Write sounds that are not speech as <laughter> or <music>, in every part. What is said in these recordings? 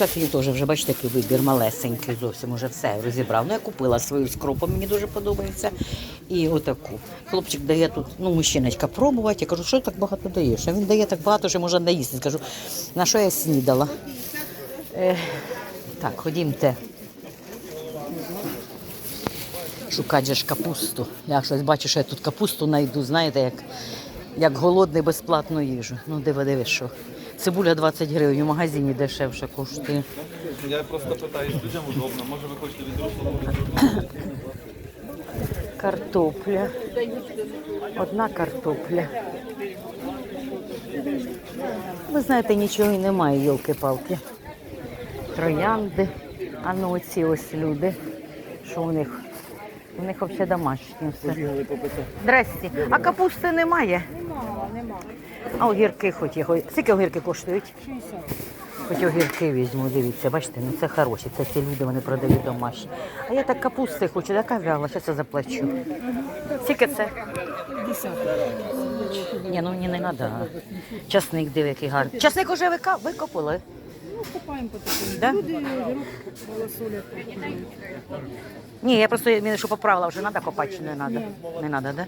шафі теж вже, бачите, такий вибір малесенький, зовсім уже все розібрав. Ну, я купила свою з кропом, мені дуже подобається. І отаку. Хлопчик дає тут, ну, мужчиночка, пробувати. Я кажу, що так багато даєш? А він дає так багато, що можна наїсти. Скажу, на що я снідала? Е, так, ходімте. Шукати же ж капусту. Я щось бачу, що я тут капусту знайду, знаєте, як, як голодний безплатну їжу. Ну, диви, диви, що. Цибуля 20 гривень, у магазині дешевше коштує. Я просто питаюсь, людям удобно. Може ви хочете відрушити? Картопля. Одна картопля. Ви знаєте, нічого і немає, йолки-палки. Троянди. А ну оці ось люди. Що у них? У них взагалі домашнє все. Здрасте. А капусти немає? А огірки хоч хоч- Скільки огірки коштують? 60. Хоч огірки візьму, дивіться, бачите, ну це хороші, це ці люди, вони продають домашні. А я так капусти хочу, така вяла, зараз я заплачу. Скільки це? 50. Ні, ну мені не треба. Часник диви, який гарний. Часник уже вика- викопали? Ну, купаємо потихоньку. Да? Люди огірок малосоля. Ні, я просто мені що поправила, вже треба копати чи не треба? Не треба, да?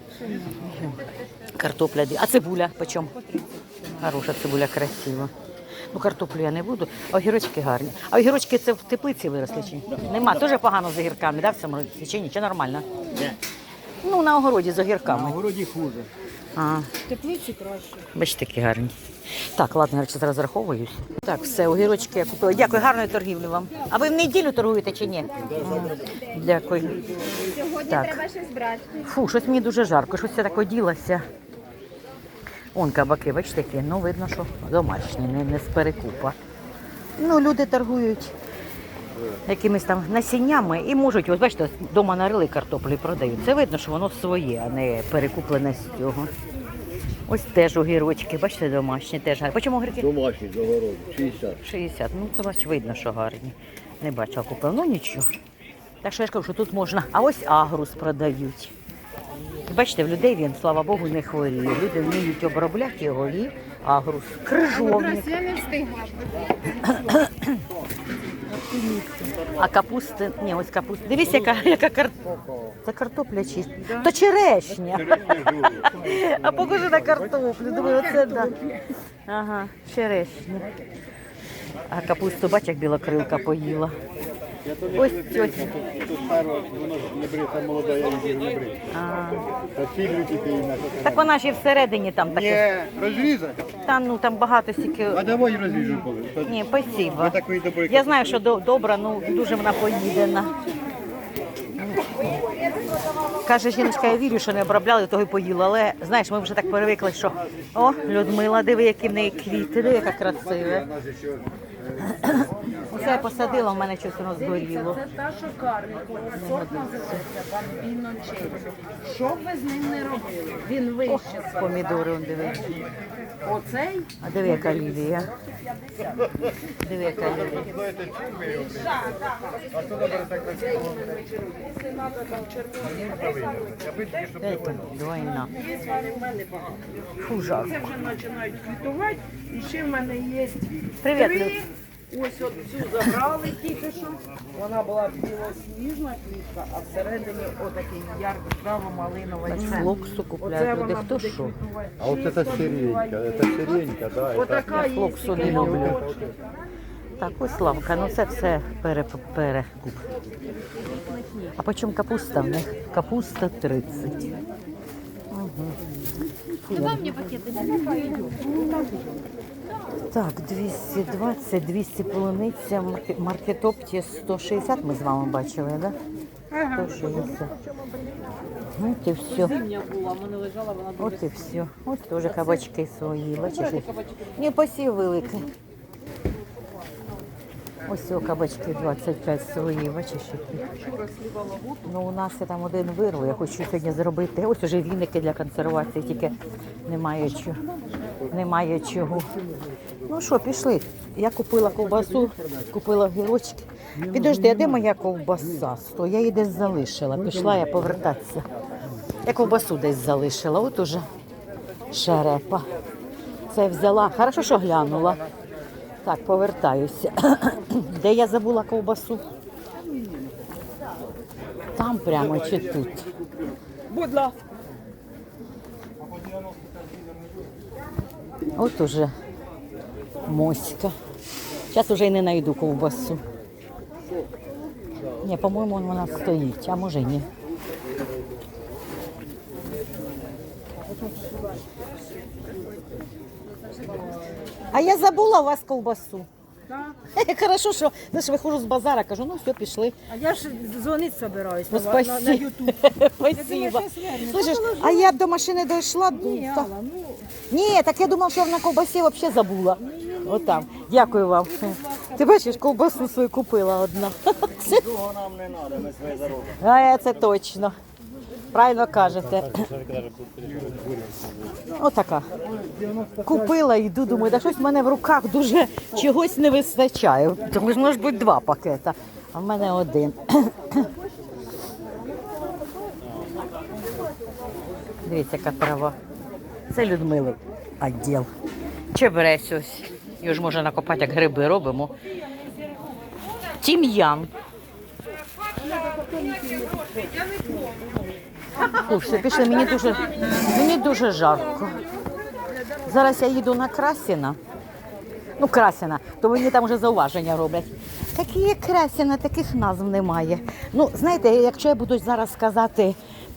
Картопля. А цибуля по чому? Хороша цибуля, красива. Ну, картоплю я не буду, а огірочки гарні. А огірочки це в теплиці виросли чи? Нема. Дуже погано з огірками, да, в цьому році? Чи ні? Чи нормально? Ну, на огороді з огірками. городі хуже. А, В теплиці краще. бачите, такі гарні. Так, ладно, я зараз розраховуюсь. Так, все, огірочки я купила. Дякую, гарної торгівлі вам. А ви в неділю торгуєте чи ні? Дякую. Сьогодні Так. треба щось брати. Фу, щось мені дуже жарко, щось я так оділася. Он кабаки, бачите, які, ну видно, що домашні, не, не з перекупа. Ну, люди торгують якимись там насіннями і можуть, ось бачите, вдома нарили картоплю і продають. Це видно, що воно своє, а не перекуплене з цього. Ось теж огірочки, бачите, домашні, теж гарні. Почому огірки? Домашні з огороду, 60. 60. Ну, це бач, видно, що гарні. Не бачила купила. Ну нічого. Так що я ж кажу, що тут можна. А ось агрус продають. Бачите, в людей він, слава Богу, не хворіє. Люди вміють обробляти його і агрус. Крижовник. Я не встигла. А капусти, ні, ось капуста. Дивіться, яка, яка кар... Це картопля чи то черешня. А покажи на картоплю. Думаю, оце да. Ага, черешня. А капусту, бач, як білокрилка поїла. Ось не не брита. А, так вона ж і всередині там таке. Ні, розрізати? Та ну там багато стільки. А давай розріжу коли. Ні, спасибо. Такої Я знаю, що до- добра, ну дуже вона поїдена. Каже жіночка, я вірю, що не обробляли, того й поїла. Але знаєш, ми вже так перевикли, що о, Людмила, диви, які в неї квіти, диви, яка красива. Оце я посадила, в мене щось воно згоріло. Це та шокарнику. Сорт називається бамбіночей. Що б ви з ним не робили? Він вище. за- Помідори, он диви. Оцей А диви, яка лілія. Диви, яка лілія. Дайте, двойна. Фу, жарко. це вже починають квітувати. І ще в мене є Привіт. Люд. Ось от цю забрали тільки що. Вона була білосніжна квітка, а всередині отакий ярко-право-малиновий цвет. Флоксу купляють люди. Хто що? А от це сиренька, це сиренька, да. Отака є, флоксу не люблю. Так, ось лавка, ну це все пере, перекуп. А по чому капуста в них? Капуста 30. Угу. Давай. Так, 220, 200 полуниця, маркетопті 160 ми з вами бачили, так? Да? Ага. 160. От і все. От і все. Ось теж кабачки свої, бачиш? Ні, посів великий. Ось о, кабачки 25 свої, бачиш які. Ну, у нас є там один вирву, я хочу сьогодні зробити. Ось уже віники для консервації, тільки немає чого. Немає чого. Ну що, пішли. Я купила ковбасу, купила гірочки. Підожди, а де моя ковбаса? Сто, я її десь залишила. Пішла я повертатися. Я ковбасу десь залишила. От уже шарепа. Це взяла. Хорошо, що глянула. Так, повертаюся. <clears throat> Де я забула ковбасу? Там прямо чи тут? Будь ласка. От уже моська. Зараз вже й не знайду ковбасу. Ні, по-моєму, вона стоїть, а може ні. А я забула у вас ковбасу. Так. <laughs> Хорошо, що знаєш, виходжу з базара, кажу, ну все, пішли. А я ж дзвонити собираюсь Ну, на, на, на спасибо. YouTube. Спасибо. Слышиш, Ну, а я б до машини дійшла. Ні, та- Алла, ну, Ні, так я думав, що я на ковбасі взагалі забула. Отам. Дякую вам. Ти бачиш, ковбасу свою купила одна. Це- нам не треба, ми своє заробимо. А я це точно. Правильно кажете. Отака. Купила, йду, думаю, да щось в мене в руках дуже чогось не вистачає. Тому ж може бути два пакета, а в мене один. Дивіться, яка трава. Це Людмили відділ. Чебрець ось. Його ж можна накопати, як гриби робимо. Тім'ян. Фу, все, пішли, мені дуже, мені дуже жарко. Зараз я їду на Красіна. Ну, Красіна, то мені там вже зауваження роблять. Такі є Красіна, таких назв немає. Ну, знаєте, якщо я буду зараз сказати,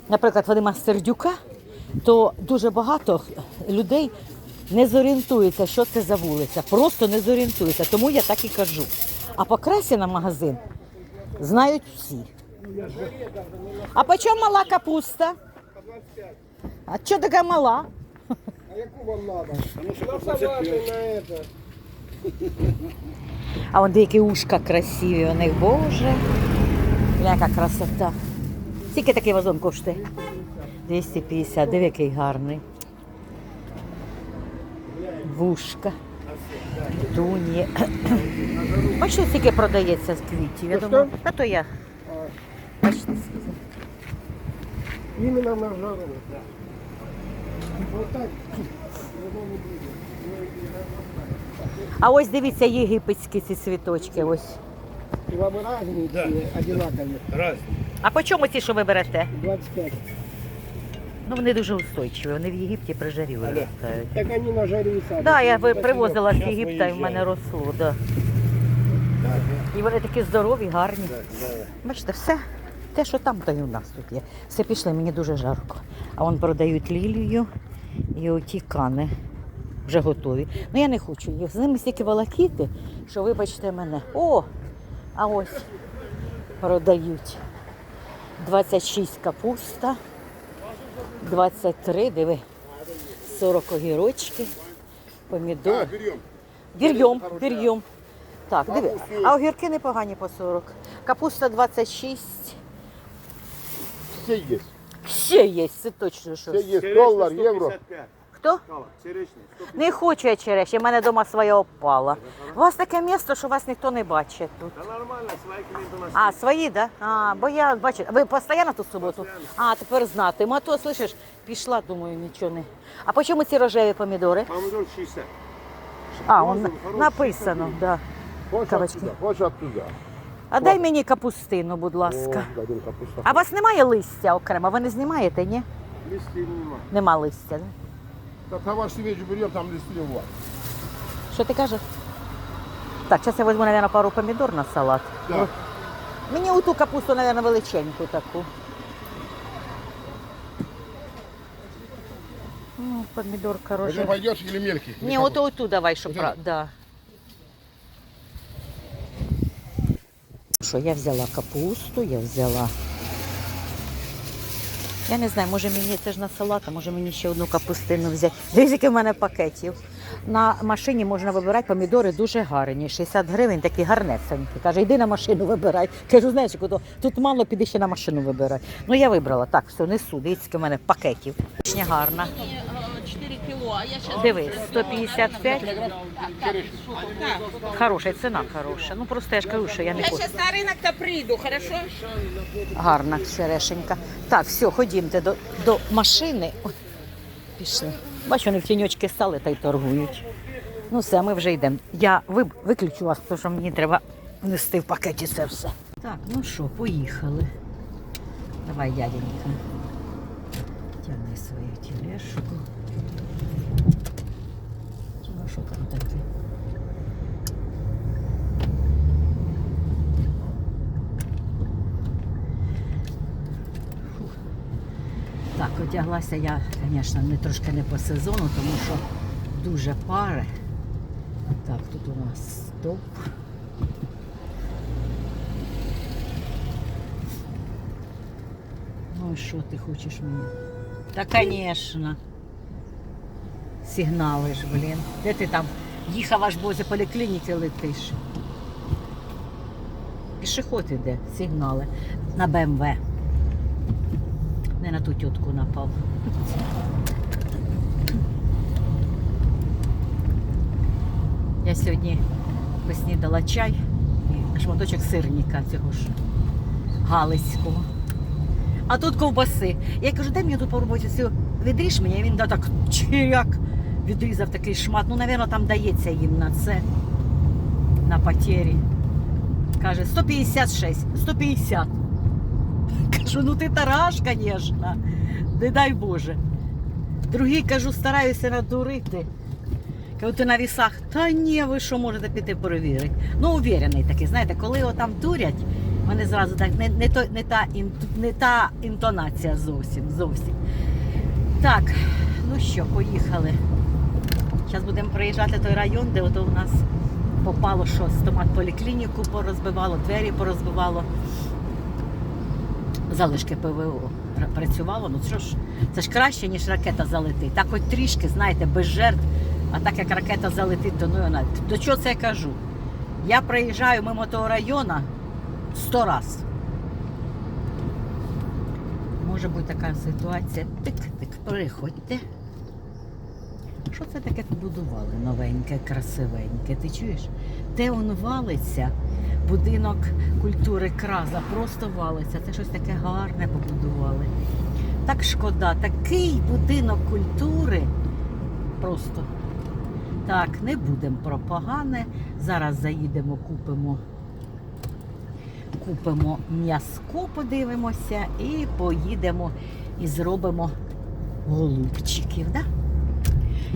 наприклад, Вадима Сердюка, то дуже багато людей не зорієнтується, що це за вулиця. Просто не зорієнтується. Тому я так і кажу. А по Красіна магазин знають всі. А по чому мала капуста? А що така мала? А яку вам надо? вон деякі ушка красиві у них, боже. Яка красота. Скільки такий вазон коштує? 250, диви, який гарний. Вушка. Туні. Бачите, <clears throat> скільки продається з квітів? Я думаю, а то я. Бачите, скільки. Іменно на жару. А ось дивіться єгипетські ці цвіточки. Ось. Вам разні чи одинакові? Разні. А по чому ці, що ви берете? 25. Ну вони дуже устойчиві. Вони в Єгипті при жарі виростають. Так вони на жарі і садять. Так, я ви- привозила з Єгипта і в мене росло, да. І вони такі здорові, гарні. Бачите, все те, що там, то і у нас тут є. Все пішли, мені дуже жарко. А вон продають лілію і оті кани вже готові. Ну я не хочу їх. З ними стільки волокіти, що вибачте мене. О! А ось продають 26 капуста, 23, диви, 40 огірочки, помідори. Вір'йом, вір'йом. Так, диви. А огірки непогані по 40. Капуста 26. Все є. Ще є, це точно що. Все є. Долар, євро. Хто? Черешні. Не хочу я черешні, в мене вдома своя опала. У вас таке місто, що вас ніхто не бачить тут. Та нормально, свайки не до нас. А, свої, так? Да? А, бо я бачу, ви постійно тут суботу? А, тепер знати. А то, слышиш, пішла, думаю, нічого не. А по чому ці рожеві помідори? Помидор 60. А, он написано, да. Хоч Кабачки. оттуда, хоч оттуда. А дай мені капустину, будь ласка. О, дадим капуста. А у вас немає листя окремо? Ви не знімаєте, ні? Листів нема. Нема листя. Да? Та товар свіжий беремо, там листів у вас. Що ти кажеш? Так, зараз я візьму, мабуть, пару помідор на салат. Так. Мені у ту капусту, мабуть, величеньку таку. Ну, помідор Где хороший. пойдешь или мелкий? Ні, оту, оту давай, щоб... Да. Що, я взяла капусту, я взяла. Я не знаю, може мені це ж на салат, а може мені ще одну капустину взяти. Дивіться, скільки в мене пакетів. На машині можна вибирати помідори дуже гарні. 60 гривень, такі гарнесенькі. Каже, йди на машину вибирай. Кажу, знаєш, куди? тут мало, піди ще на машину вибирай. Ну я вибрала. Так, все, несу. Дивіться, скільки в мене пакетів. Гарна. 4 кіло, а я зараз Диви, 155. Хороша, ціна хороша. Ну просто я ж кажу, що я не хочу. на ринок та прийду, хорошо? Гарна черешенька. Так, все, ходімте до, до машини. Ой, пішли. Бачу, вони в тіньочки стали та й торгують. Ну все, ми вже йдемо. Я ви- виключу вас, тому що мені треба нести в пакеті це все. Так, ну що, поїхали. Давай, дяденька. Тягни свою тележку. Ну що там таке? Фух. Так, одяглася я, звісно, не трошки не по сезону, тому що дуже пари. Так, тут у нас стоп. Ну і що ти хочеш мені? Та, звісно. Сигнали ж, блін. Де ти там їхав аж возле поліклініки летиш? Пішоход іде, сигнали на БМВ. На ту тітку напав. Я сьогодні поснідала чай і шматочок сирника цього ж галицького. А тут ковбаси. Я кажу, дай мені тут попробувати цю відріж мені, і він да, так чиряк відрізав такий шмат. Ну, напевно, там дається їм на це, на потері. Каже, 156, 150. Кажу, ну ти тараш, звісно. Не дай Боже. Другий кажу, стараюся надурити. Кажу, ти на вісах, та ні, ви що можете піти перевірити. Ну, увірений такий, знаєте, коли його там дурять, вони зразу так, не, не, то, не, та, ін- не та інтонація зовсім, зовсім. Так, ну що, поїхали. Зараз будемо приїжджати той район, де ото у нас попало, що стомат поліклініку порозбивало, двері порозбивало. Залишки ПВО працювало. Ну що ж, це ж краще, ніж ракета залетить. Так хоч трішки, знаєте, без жертв. А так як ракета залетить, то ну вона. До чого це я кажу? Я проїжджаю мимо того району сто раз. Може бути така ситуація. Тик-тик, переходьте. Що це таке побудували новеньке, красивеньке? Ти чуєш? Де воно валиться? Будинок культури Краза просто валиться. Це щось таке гарне побудували. Так шкода, такий будинок культури. Просто. Так, не будемо про погане. Зараз заїдемо, купимо. Купимо м'язко, подивимося і поїдемо і зробимо голубчиків. Да?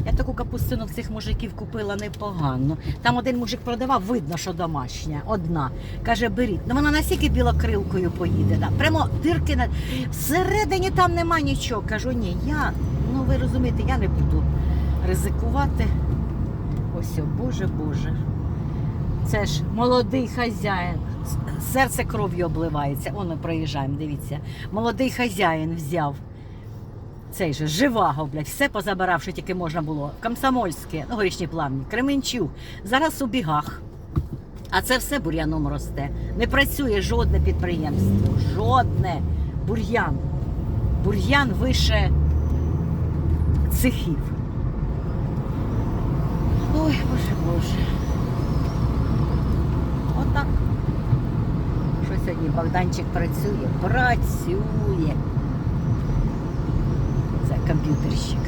Я таку капустину в цих мужиків купила непогано. Там один мужик продавав, видно, що домашня, одна. Каже, беріть. Ну вона настільки білокрилкою поїде. Да. Прямо дирки на всередині там нема нічого. Кажу, ні, я, ну ви розумієте, я не буду ризикувати. Ось, о, Боже, Боже. Це ж молодий хазяїн. Серце кров'ю обливається. О, ми проїжджаємо, дивіться. Молодий хазяїн взяв цей же живаго, блядь, все позабирав, що тільки можна було. Комсомольське, ну, горішні плавні, Кременчук. Зараз у бігах. А це все бур'яном росте. Не працює жодне підприємство. Жодне. Бур'ян. Бур'ян вище цехів. Ой, боже, боже. Отак. Що сьогодні Богданчик працює? Працює. Комп'ютерщик.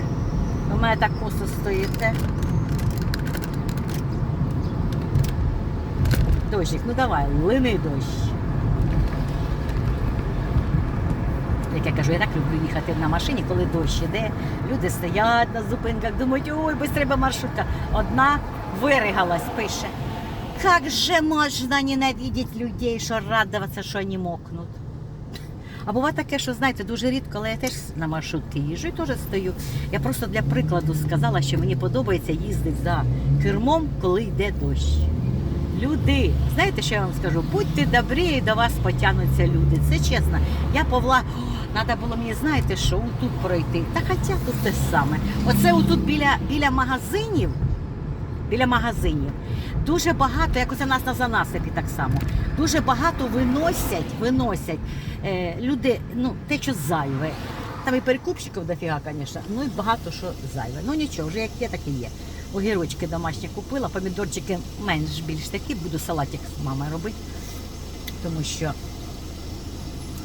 У мене так косо стоїте. Дощик, ну давай, лини дощ. Як я кажу, я так люблю їхати на машині, коли дощ іде. Люди стоять на зупинках, думають, ой, без треба маршрутка. Одна виригалась, пише. Как же можна ненавидеть людей, що радуватися, що вони мокнуть. А буває таке, що знаєте, дуже рідко, але я теж на маршрутки їжджу і теж стою. Я просто для прикладу сказала, що мені подобається їздити за кермом, коли йде дощ. Люди, знаєте, що я вам скажу? Будьте добрі, і до вас потягнуться люди. Це чесно. Я повла. Треба було мені, знаєте, що тут пройти. Та хоча тут те саме. Оце отут біля, біля магазинів. Біля магазинів. Дуже багато, як оце нас на занасипі так само. Дуже багато виносять, виносять е, люди, ну, те, що зайве. Там і перекупщиків дофіга, звісно, ну і багато що зайве. Ну нічого, вже як є, так і є. Огірочки домашні купила, помідорчики менш більш такі, буду салатик з мамою робити, тому що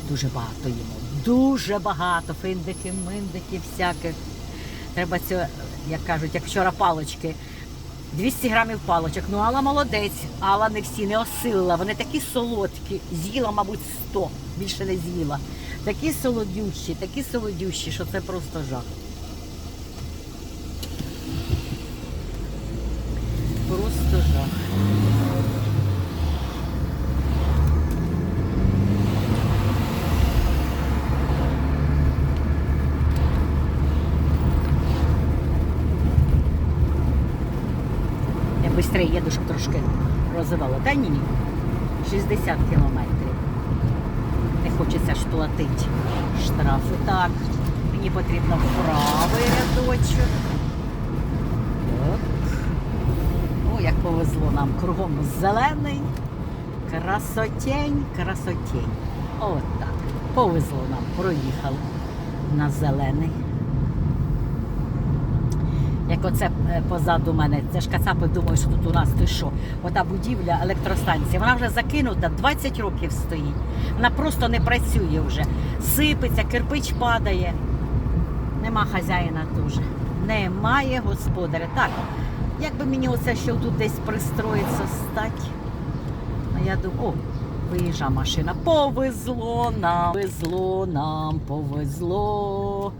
дуже багато їмо. Дуже багато финдики, миндики, всяких. Треба це, як кажуть, як вчора палочки 200 грамів палочок. Ну, Алла молодець. Алла не всі не осилила. Вони такі солодкі. З'їла, мабуть, 100. Більше не з'їла. Такі солодющі, такі солодющі, що це просто жах. Просто жах. Я швидше їду, щоб трошки розвивало. Та ні, 60 кілометрів. Не хочеться ж платити штрафи. Так, мені потрібно правий рядочок. Так. О, як повезло нам кругом зелений. Красотень, красотень. От так. Повезло нам, проїхали на зелений. Як оце е, позаду мене, це ж кацапи думають, що тут у нас ти що? Ота будівля електростанції, вона вже закинута, 20 років стоїть. Вона просто не працює вже. Сипеться, кирпич падає. Нема хазяїна теж. Немає господаря. Так, як би мені оце ще тут десь пристроїться стать. А я думаю, о, виїжджа машина. Повезло нам, повезло нам, повезло.